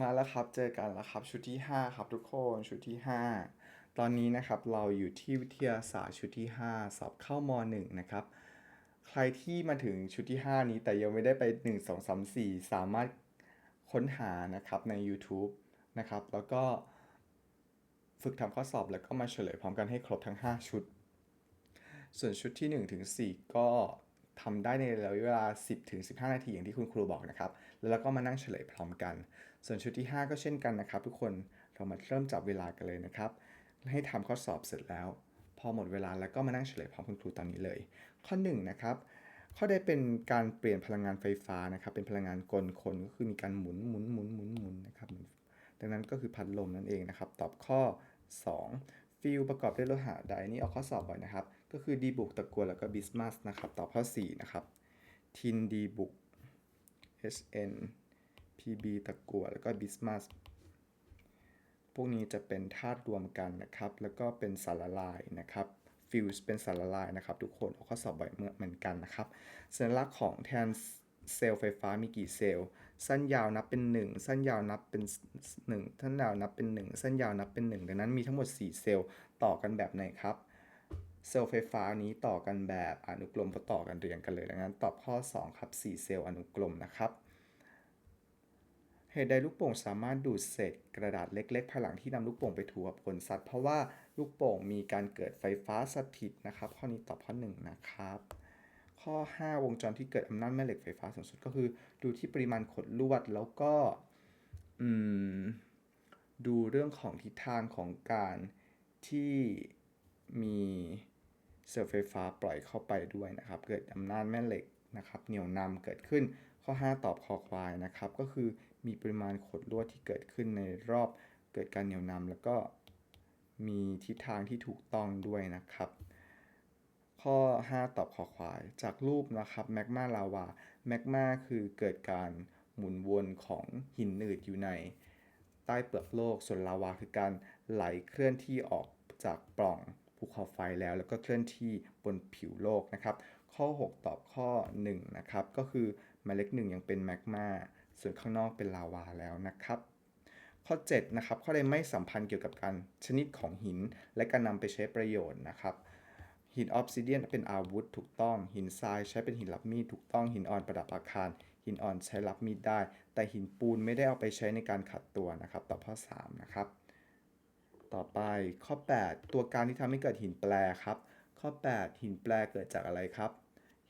มาแล้วครับ เจอกันแล้วครับ ชุดที่ 5 ครับทุกคน ชุดที่ 5 ตอนนี้นะครับเราอยู่ที่วิทยาศาสตร์ชุดที่ 5 สอบเข้าม1นะครับ ใครที่มาถึงชุดที่ 5 นี้แต่ยังไม่ได้ไป 1 2 3 4 สามารถค้นหานะครับใน YouTube นะครับ แล้วก็ฝึกทำข้อสอบแล้วก็มาเฉลยพร้อมกันให้ครบทั้ง 5 ชุด ส่วนชุดที่ 1 ถึง 4 ก็ทำได้ในระยะเวลา 10ถึง15 นาทีอย่างที่คุณครูบอกนะครับ แล้วก็มานั่งเฉลยพร้อมกัน ส่วนชุดที่ 5 ก็เช่นกันนะครับ ทุกคนเรามาเริ่มจับเวลากันเลยนะครับ ให้ทำข้อสอบเสร็จแล้ว พอหมดเวลาแล้วก็มานั่งเฉลยพร้อมคุณครูตอนนี้เลย ข้อ1นนะครับ ข้อใดเป็นการเปลี่ยนพลังงานไฟฟ้านะครับ เป็นพลังงานกลคนก็คือมีการหมุนหมุนหมุนหมุนหมุนนะครับดังนั้นก็คือพัดลมนั่นเองนะครับ ตอบข้อ 2 ฟิลประกอบด้วยโลหะใดนี่เอาข้อสอบบ่อยนะครับ ก็คือดีบุกตะกัวแล้วก็บิสมัสนะครับ ตอบข้อ 4 นะครับ ทินดีบุก SN PB ตะกั่วแล้วก็บิสมัสพวกนี้จะเป็นธาตุรวมกันนะครับ แล้วก็เป็นสารละลายนะครับฟิวส์เป็นสารละลายนะครับ ทุกคนเอาข้อสอบบ่อยเหมือนกันนะครับสัญลักษณ์ของแทนเซลล์ไฟฟ้ามีกี่เซลล์ สั้นยาวนับเป็น 1 สั้นยาวนับเป็น 1 สั้นยาวนับเป็น 1 สั้นยาวนับเป็น 1 ดังนั้นมีทั้งหมด 4 เซลล์ต่อกันแบบไหนครับ เซลล์ไฟฟ้านี้ต่อกันแบบอนุกรมเพราะต่อกันเรียงกันเลย ดังนั้นตอบข้อ 2 ครับ 4 เซลล์อนุกรมนะครับ เหตุใดลูกโป่งสามารถดูดเศษกระดาษเล็กๆภายหลังที่นำลูกโป่งไปถูกับขนสัตว์ เพราะว่าลูกโป่งมีการเกิดไฟฟ้าสถิตนะครับ ข้อนี้ตอบข้อ1นะครับ ข้อ 5 วงจรที่เกิดอำนาจแม่เหล็กไฟฟ้าสูงสุดก็คือ ดูที่ปริมาณขดลวดแล้วก็ดูเรื่องของทิศทางของการที่มีเซลล์ไฟฟ้าปล่อยเข้าไปด้วยนะครับ เกิดอำนาจแม่เหล็กนะครับเหนี่ยวนำเกิดขึ้นข้อ 5 ตอบคอควายนะครับ ก็คือ มีปริมาณขดลวดที่เกิดขึ้นในรอบเกิดการเหนี่ยวนำแล้วก็มีทิศทางที่ถูกต้องด้วยนะครับ ข้อ 5 ตอบคอควาย จากรูปนะครับแมกมาลาวาแมกมาคือเกิดการหมุนวนของหินหนืดอยู่ใน ใต้เปลือกโลกส่วนลาวาคือการไหลเคลื่อนที่ออกจากปล่องภูเขาไฟแล้วแล้วก็เคลื่อนที่บนผิวโลกนะครับ ข้อ 6 ตอบข้อ 1 นะครับ ก็คือหมายเลข1ยังเป็นแมกมา ส่วนข้างนอกเป็นลาวาแล้วนะครับ ข้อ7นะครับข้อใดไม่สัมพันธ์เกี่ยวกับการชนิดของหิน และการนำไปใช้ประโยชน์นะครับหินออฟซิเดียนเป็นอาวุธถูกต้อง หินทรายใช้เป็นหินรับมีดถูกต้องหินอ่อนประดับอาคาร หินอ่อนใช้รับมีดได้ แต่หินปูนไม่ได้เอาไปใช้ในการขัดตัวนะครับตอบข้อ3นะครับต่อไปข้อ 8 ตัวการที่ทำให้เกิดหินแปรครับ ข้อ 8 หินแปรเกิดจากอะไรครับ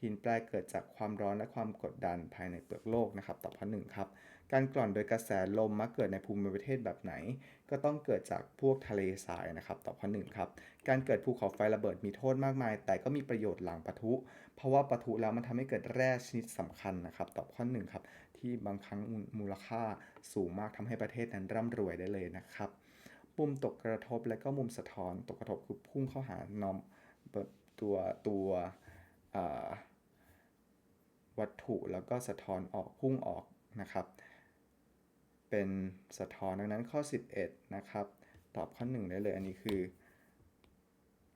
หินแปรเกิดจากความร้อนและความกดดันภายในเปลือกโลกนะครับตอบข้อ1ครับ การกร่อนโดยกระแสลมมักเกิดในภูมิประเทศแบบไหน ก็ต้องเกิดจากพวกทะเลทรายนะครับตอบข้อ1ครับ การเกิดภูเขาไฟระเบิดมีโทษมากมาย แต่ก็มีประโยชน์หลังปะทุ เพราะว่าปะทุแล้วมันทำให้เกิดแร่ชนิดสำคัญนะครับตอบข้อ1ครับ ที่บางครั้งมูลค่าสูงมากทำให้ประเทศนั้นร่ำรวยได้เลยนะครับมุมตกกระทบและก็มุมสะท้อนตกกระทบคือพุ่งเข้าหานอมตัวตัว วัตถุแล้วก็สะท้อนออกพุ่งออกนะครับ เป็นสะท้อนดังนั้นข้อ 11 นะครับ ตอบข้อ 1 ได้เลยอันนี้คือ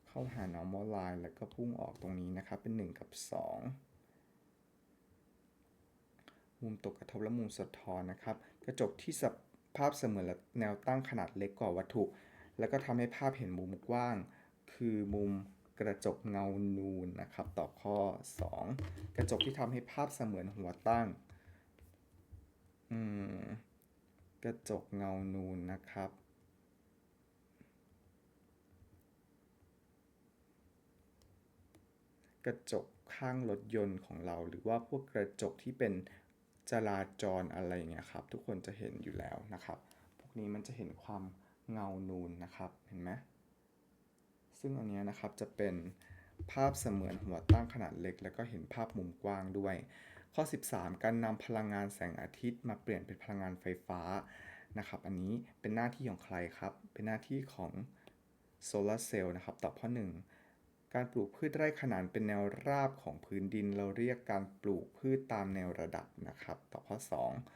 เข้าหา normal line แล้วก็พุ่งออกตรงนี้นะครับ เป็น 1 กับ 2 มุมตกกระทบและมุมสะท้อนนะครับ กระจกที่สภาพเสมือนแนวตั้งขนาดเล็กกว่าวัตถุ แล้วก็ทำให้ภาพเห็นมุมกว้าง คือมุม กระจกเงานูนนะครับ ต่อข้อ 2 กระจกที่ทำให้ภาพเสมือนหัวตั้งกระจกเงานูนนะครับ กระจกข้างรถยนต์ของเรา หรือว่าพวกกระจกที่เป็นจราจรอะไรเงี้ยครับ ทุกคนจะเห็นอยู่แล้วนะครับ พวกนี้มันจะเห็นความเงานูนนะครับ เห็นไหม ซึ่งอันนี้นะครับจะเป็นภาพเสมือนหัวตั้งขนาดเล็ก แล้วก็เห็นภาพมุมกว้างด้วย ข้อ 13 การนำพลังงานแสงอาทิตย์มาเปลี่ยนเป็นพลังงานไฟฟ้านะครับอันนี้เป็นหน้าที่ของใครครับ เป็นหน้าที่ของโซลาร์เซลล์นะครับตอบข้อ 1 การปลูกพืชไร่ขนานเป็นแนวราบของพื้นดิน เราเรียกการปลูกพืชตามแนวระดับนะครับตอบข้อ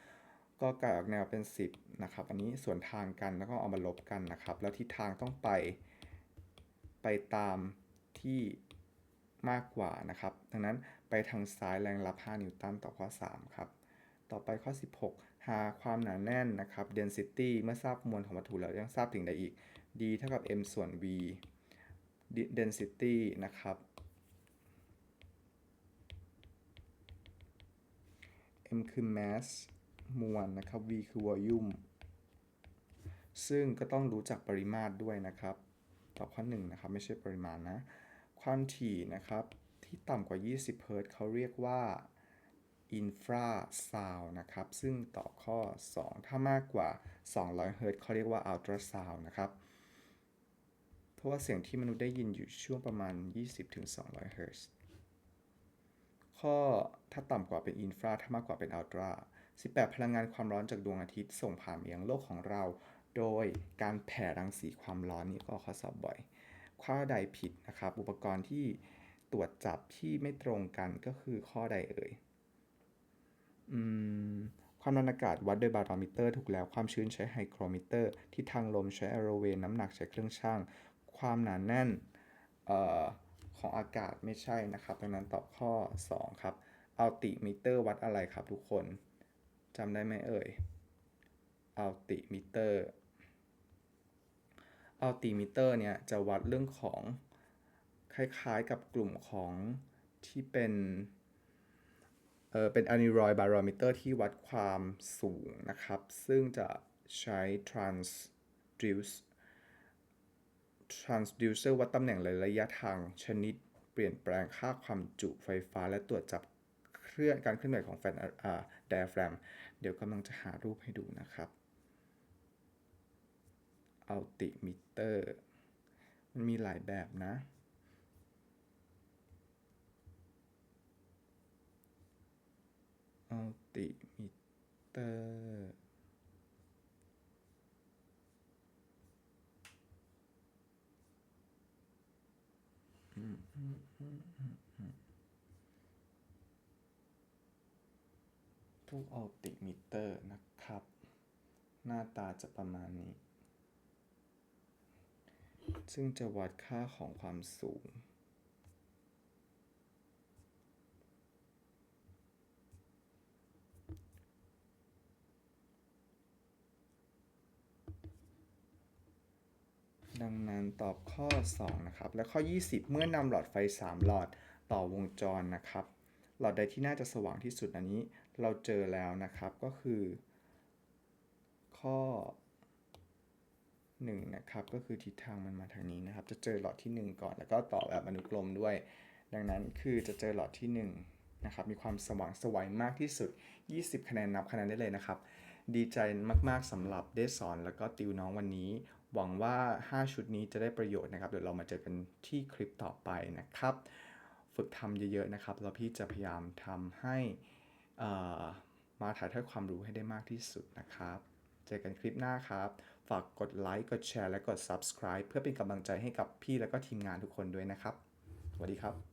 2 ก็กายออกแนวเป็น 10นะครับอันนี้ส่วนทางกันแล้วก็เอามาลบกันนะครับ แล้วทิศทางต้องไป ไปตามที่มากกว่านะครับ ดังนั้นไปทางซ้ายแรงรับ 5 นิวตันต่อข้อ 3 ครับ ต่อไปข้อ 16 หาความหนาแน่นนะครับ density เมื่อทราบมวลของวัตถุแล้วยังทราบถึงใดอีก d เท่ากับ m ส่วน v D- density นะครับ m คือ mass มวลนะครับ v คือ volume ซึ่งก็ต้องรู้จักปริมาตรด้วยนะครับ ตอบข้อ1นะครับไม่ใช่ปริมาณนะ ความถี่นะครับที่ต่ำกว่า 20เฮิรตซ์เขาเรียกว่า infra sound นะครับ ซึ่งตอบข้อ 2 ถ้ามากกว่า 200เฮิรตซ์เขาเรียกว่า ultra sound นะครับ เพราะว่าเสียงที่มนุษย์ได้ยินอยู่ช่วงประมาณ 20-200เฮิรตซ์ข้อถ้าต่ำกว่าเป็นอินฟราถ้ามากกว่าเป็นอัลตรา18 พลังงานความร้อนจากดวงอาทิตย์ส่งผ่านมายังโลกของเรา โดยการแผ่รังสีความร้อนนี่ก็ข้อสอบบ่อย ข้อใดผิดนะครับ อุปกรณ์ที่ตรวจจับที่ไม่ตรงกันก็คือข้อใดเอ่ยอืมความดันอากาศวัดโดยบารอมิเตอร์ถูกแล้วความชื้นใช้ไฮโกรมิเตอร์ทิศทางลมใช้แอโรเวนน้ำหนักใช้เครื่องชั่ง ความหนาแน่นออของอากาศไม่ใช่นะครับดังนั้นตอบข้อ 2 ครับอัลติมิเตอร์วัดอะไรครับทุกคนจำได้ไหมเอ่ยอัลติมิเตอร์ อัลติมิเตอร์เนี่ยจะวัดเรื่องของคล้ายๆกับกลุ่มของที่เป็นเออเป็นอน r รอยบารอมิเตอร์ที่วัดความสูงนะครับ ซึ่งจะใช้ transduce transducer วัดตำแหน่งและระยะทางชนิด เปลี่ยนแปลงค่าความจุไฟฟ้า และตรวจจับเคลื่อนการเคลื่อนไหวของแฟนอ่า diaphragm เดี๋ยวกำลังจะหารูปให้ดูนะครับ อัลติมิเตอร์ มันมีหลายแบบนะ อัลติมิเตอร์ผู้อัติมิเตอร์นะครับ หน้าตาจะประมาณนี้ ซึ่งจะวัดค่าของความสูง ดังนั้นตอบข้อ 2 นะครับ และข้อ 20 เมื่อนำหลอดไฟ 3 หลอดต่อวงจรนะครับ หลอดใดที่น่าจะสว่างที่สุดอันนี้เราเจอแล้วนะครับก็คือ ข้อ 1นะครับก็คือทิศทางมันมาทางนี้นะครับ จะเจอหลอดที่ 1 ก่อน แล้วก็ต่อแบบอนุกรมด้วย ดังนั้นคือจะเจอหลอดที่1นะครับมีความสว่างสวัยมากที่สุด 20 คะแนนนับคะแนนได้เลยนะครับ ดีใจมากๆสำหรับได้สอนแล้วก็ติวน้องวันนี้ หวังว่า 5 ชุดนี้จะได้ประโยชน์นะครับ เดี๋ยวเรามาเจอกันที่คลิปต่อไปนะครับ ฝึกทำเยอะๆนะครับแล้วพี่จะพยายามทำให้อ่อมาถ่ายทอดความรู้ให้ได้มากที่สุดนะครับ เจอกันคลิปหน้าครับ ฝากกดไลค์กดแชร์และกด subscribe เพื่อเป็นกำลังใจให้กับพี่และก็ทีมงานทุกคนด้วยนะครับ สวัสดีครับ